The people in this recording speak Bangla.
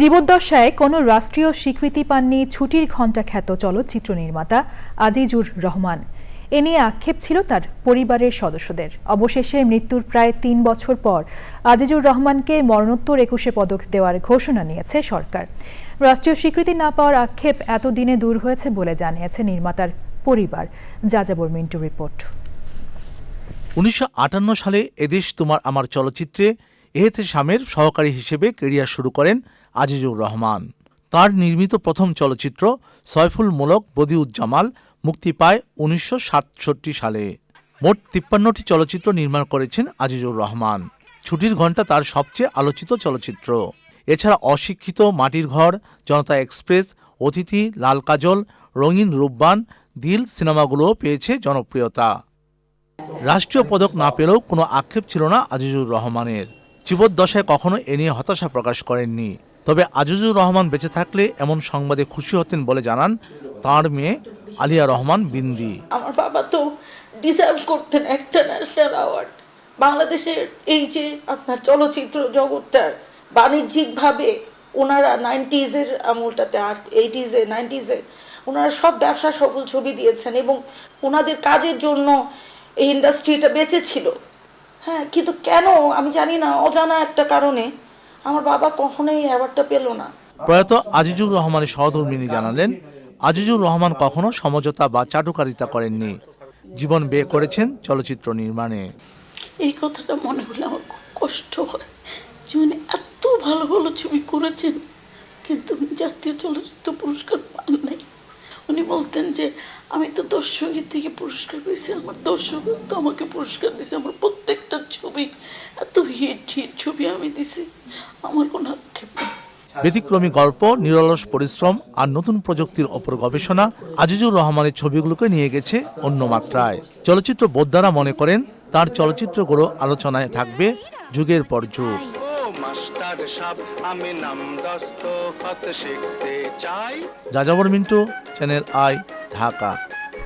জীবদ্দশায় কোনো রাষ্ট্রীয় স্বীকৃতি পাননি ছুটির ঘণ্টা খ্যাত চলচ্চিত্র নির্মাতা আজিজুর রহমান। এ নিয়ে আক্ষেপ ছিল তার পরিবারের সদস্যদের। অবশেষে মৃত্যুর প্রায় তিন বছর পর আজিজুর রহমানকে মরণোত্তর একুশে পদক দেওয়ার ঘোষণা নিয়েছে সরকার। রাষ্ট্রীয় স্বীকৃতি না পাওয়ার আক্ষেপ এতদিনে দূর হয়েছে বলে জানিয়েছে নির্মাতার পরিবার। যাযাবর মিন্টু রিপোর্ট। উনিশশো আটান্ন সালে এদেশ তোমার আমার চলচ্চিত্রে এহেতে শামের সহকারী হিসেবে কেরিয়ার শুরু করেন আজিজুর রহমান। তার নির্মিত প্রথম চলচ্চিত্র সয়ফুল মোলক বদিউজ্জামাল মুক্তি পায় উনিশশো সাতষট্টি সালে। মোট তিপ্পান্নটি চলচ্চিত্র নির্মাণ করেছেন আজিজুর রহমান। ছুটির ঘণ্টা তার সবচেয়ে আলোচিত চলচ্চিত্র। এছাড়া অশিক্ষিত মাটির ঘর, জনতা এক্সপ্রেস, অতিথি, লাল কাজল, রঙিন রূপবান, দিল সিনেমাগুলোও পেয়েছে জনপ্রিয়তা। রাষ্ট্রীয় পদক না পেলেও কোনো আক্ষেপ ছিল না আজিজুর রহমানের। জীবদ্দশায় কখনো এ নিয়ে হতাশা প্রকাশ করেননি। তবে আজিজুর রহমান বেঁচে থাকলে এমন সংবাদে খুশি হতেন বলে জানান তাঁর মেয়ে আলিয়া রহমান বিন্দি। আমার বাবা তো ডিজার্ভ করতেন একটা ন্যাশনাল অ্যাওয়ার্ড বাংলাদেশের এই যে আপনার চলচ্চিত্র জগৎটার বাণিজ্যিকভাবে ওনারা নাইনটিজের আমলটাতে আর এইটিজে নাইনটিজে ওনারা সব ব্যবসা সফল ছবি দিয়েছেন এবং ওনাদের কাজের জন্য এই ইন্ডাস্ট্রিটা বেঁচে ছিল। হ্যাঁ কিন্তু কেন? আমি জানি না অজানা একটা কারণে। আমার বাবা কখনোই অ্যাওয়ার্ডটা পেল না। প্রয়াত আজিজুর রহমানের সহধর্মিনী জানালেন আজিজুর রহমান কখনো সমঝোতা বা চাটুকারিতা করেননি। জীবন ব্যয় করেছেন চলচ্চিত্র নির্মাণে। এই কথাটা মনে হলে আমার খুব কষ্ট হয়। উনি এত ভালো ভালো ছবি করেছেন কিন্তু জাতীয় চলচ্চিত্র পুরস্কার পান উনি বলতেন যে আমি তো দর্শকের থেকে পুরস্কার পেয়েছি আমার দর্শক তো আমাকে পুরস্কার দিয়েছে আমার প্রত্যেকটা ছবি এত হিট হিট ছবি আমি দিছি আমার কোনো আক্ষেপ নেই। ব্যতিক্রমী গল্প নিরলস পরিশ্রম আর নতুন প্রযুক্তির ওপর গবেষণা আজিজুর রহমানের ছবিগুলোকে নিয়ে গেছে অন্য মাত্রায়। চলচ্চিত্র বোদ্ধারা মনে করেন তার চলচ্চিত্রগুলো আলোচনায় থাকবে যুগের পর যুগ। ও মাস্টার আমি নাম দস্তখত শিখতে চাই। যাযাবর মিন্টু চ্যানেল আই ঢাকা।